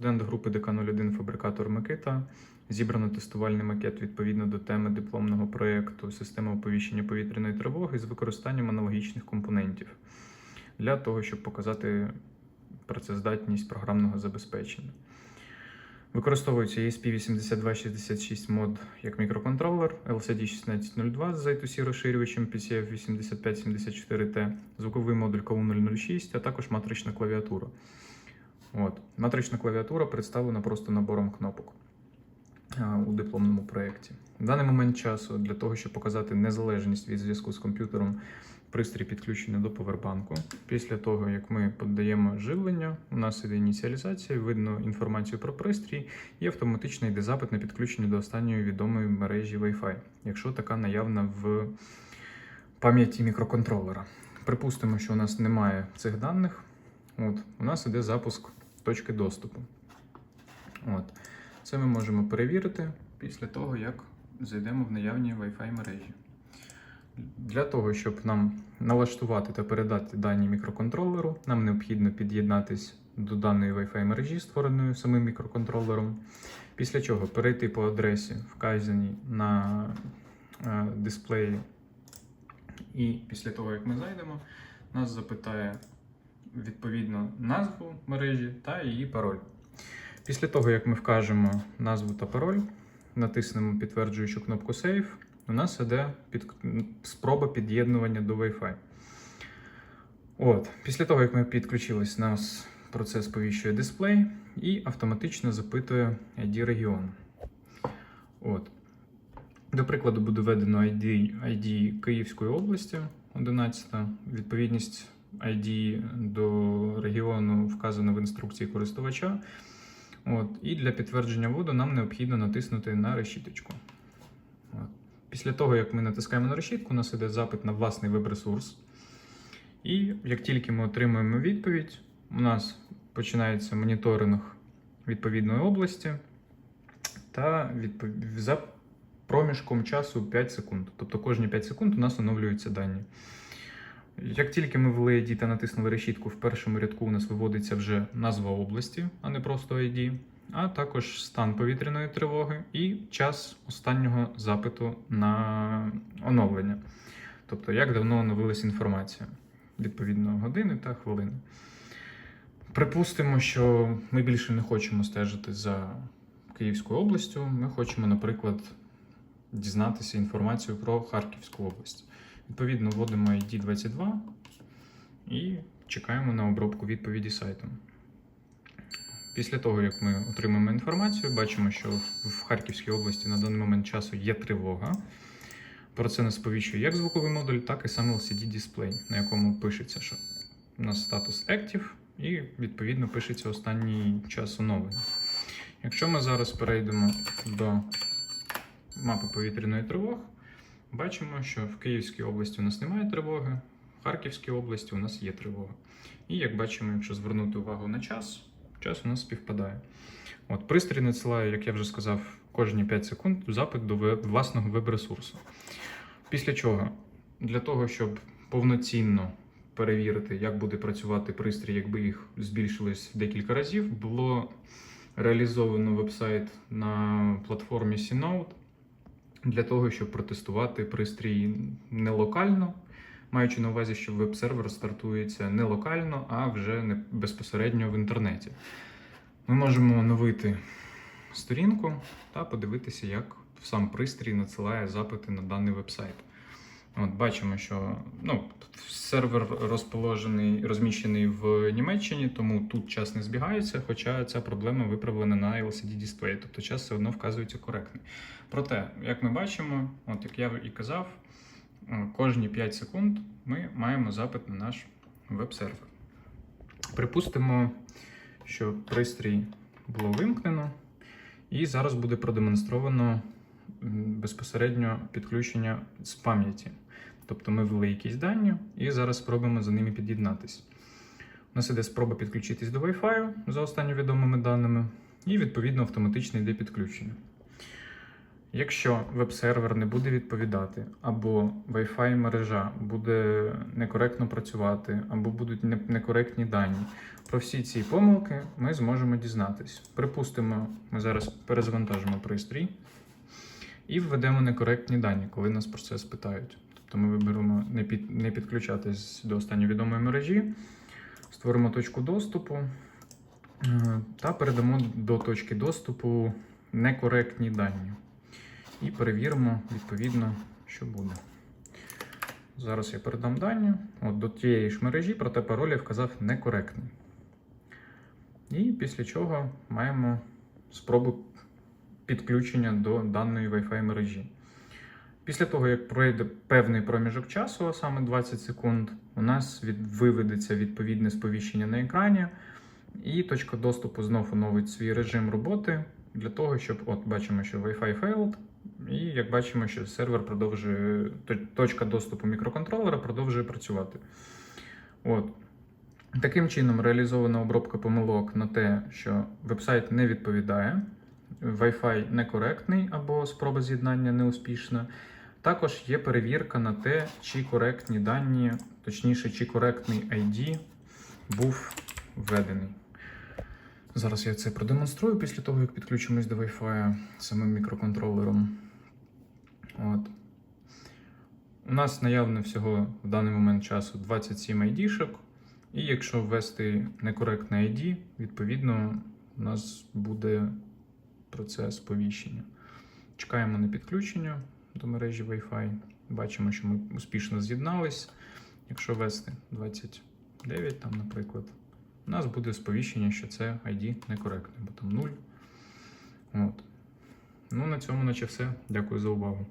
Студент групи ДК-01 фабрикатор Микита. Зібрано тестувальний макет відповідно до теми дипломного проєкту Система оповіщення повітряної тривоги з використанням аналогічних компонентів для того, щоб показати працездатність програмного забезпечення. Використовується ESP8266 мод як мікроконтролер, LCD1602 з I2C розширювачем PCF8574T, звуковий модуль KU006, а також матрична клавіатура. От. Матрична клавіатура представлена просто набором кнопок у дипломному проєкті. В даний момент часу для того, щоб показати незалежність від зв'язку з комп'ютером, пристрій підключений до повербанку. Після того, як ми подаємо живлення, у нас іде ініціалізація, видно інформацію про пристрій і автоматично йде запит на підключення до останньої відомої мережі Wi-Fi, якщо така наявна в пам'яті мікроконтролера. Припустимо, що у нас немає цих даних. От, у нас іде запуск точки доступу. От. Це ми можемо перевірити після того, як зайдемо в наявні Wi-Fi мережі. Для того, щоб нам налаштувати та передати дані мікроконтролеру, нам необхідно під'єднатись до даної Wi-Fi мережі, створеної самим мікроконтролером. Після чого перейти по адресі, вказаній на е, дисплеї. І після того, як ми зайдемо, нас запитає відповідно назву мережі та її пароль. Після того, як ми вкажемо назву та пароль, натиснемо підтверджуючу кнопку Save, у нас іде під... спроба під'єднування до Wi-Fi. От. Після того, як ми підключились, нас процес повіщує дисплей і автоматично запитує ID регіону. От. До прикладу, буде введено ID, ID Київської області 11. Відповідність ID до регіону вказано в інструкції користувача. От. І для підтвердження вводу нам необхідно натиснути на решіточку. От. Після того, як ми натискаємо на решітку, у нас іде запит на власний веб-ресурс. І як тільки ми отримуємо відповідь, у нас починається моніторинг відповідної області та відпов... за проміжком часу 5 секунд. Тобто кожні 5 секунд у нас оновлюються дані. Як тільки ми ввели ID та натиснули решітку, в першому рядку у нас виводиться вже назва області, а не просто ID, а також стан повітряної тривоги і час останнього запиту на оновлення. Тобто, як давно оновилась інформація, відповідно, години та хвилини. Припустимо, що ми більше не хочемо стежити за Київською областю. Ми хочемо, наприклад, дізнатися інформацію про Харківську область. Відповідно, вводимо ID 22 і чекаємо на обробку відповіді сайту. Після того, як ми отримаємо інформацію, бачимо, що в Харківській області на даний момент часу є тривога. Про це нас сповіщує як звуковий модуль, так і сам LCD-дисплей, на якому пишеться, що у нас статус Active, і відповідно пишеться останній час оновлення. Якщо ми зараз перейдемо до мапи повітряної тривоги, бачимо, що в Київській області у нас немає тривоги, в Харківській області у нас є тривога. І як бачимо, якщо звернути увагу на час, час у нас співпадає. От, Пристрій надсилає, як я вже сказав, кожні 5 секунд запит до власного веб-ресурсу. Після чого, для того, щоб повноцінно перевірити, як буде працювати пристрій, якби їх збільшилось декілька разів, було реалізовано веб-сайт на платформі Synode для того, щоб протестувати пристрій не локально, маючи на увазі, що веб-сервер стартується не локально, а вже не безпосередньо в інтернеті. Ми можемо оновити сторінку та подивитися, як сам пристрій надсилає запити на даний веб-сайт. От бачимо, що ну, сервер розположений, розміщений в Німеччині, тому тут час не збігається, хоча ця проблема виправлена на LCD дисплеї, тобто час все одно вказується коректний. Проте, як ми бачимо, от як я і казав, е, кожні 5 секунд ми маємо запит на наш веб-сервер. Припустимо, що пристрій було вимкнено, і зараз буде продемонстровано безпосередньо підключення з пам'яті. Тобто ми ввели якісь дані і зараз спробуємо за ними під'єднатися. У нас іде спроба підключитись до Wi-Fi за останньо відомими даними, і відповідно автоматично йде підключення. Якщо веб-сервер не буде відповідати, або Wi-Fi мережа буде некоректно працювати, або будуть некоректні дані, про всі ці помилки ми зможемо дізнатись. Припустимо, ми зараз перезавантажимо пристрій і введемо некоректні дані, коли нас про це спитають. Тобто ми виберемо не, під, не підключатись до останньої відомої мережі, створимо точку доступу е, та передамо до точки доступу некоректні дані. І перевіримо відповідно, що буде. Зараз я передам дані от, до тієї ж мережі, проте пароль я вказав некоректний. І після чого маємо спробу підключення до даної Wi-Fi мережі. Після того, як пройде певний проміжок часу, а саме 20 секунд, у нас від, виведеться відповідне сповіщення на екрані, і точка доступу знов оновить свій режим роботи для того, щоб от бачимо, що Wi-Fi failed, і як бачимо, що сервер продовжує, точка доступу мікроконтролера продовжує працювати. От. Таким чином реалізована обробка помилок на те, що вебсайт не відповідає, Wi-Fi некоректний або спроба з'єднання неуспішна. Також є перевірка на те, чи коректні дані, точніше, чи коректний ID був введений. Зараз я це продемонструю після того, як підключимось до Wi-Fi самим мікроконтролером. От. У нас наявно всього в даний момент часу 27 ID-шок. І якщо ввести некоректне ID, відповідно, у нас буде процес сповіщення. Чекаємо на підключення до мережі Wi-Fi. Бачимо, що ми успішно з'єднались. Якщо ввести 29, там, наприклад, у нас буде сповіщення, що це ID некоректне, бо там 0. От. Ну, на цьому наче все. Дякую за увагу.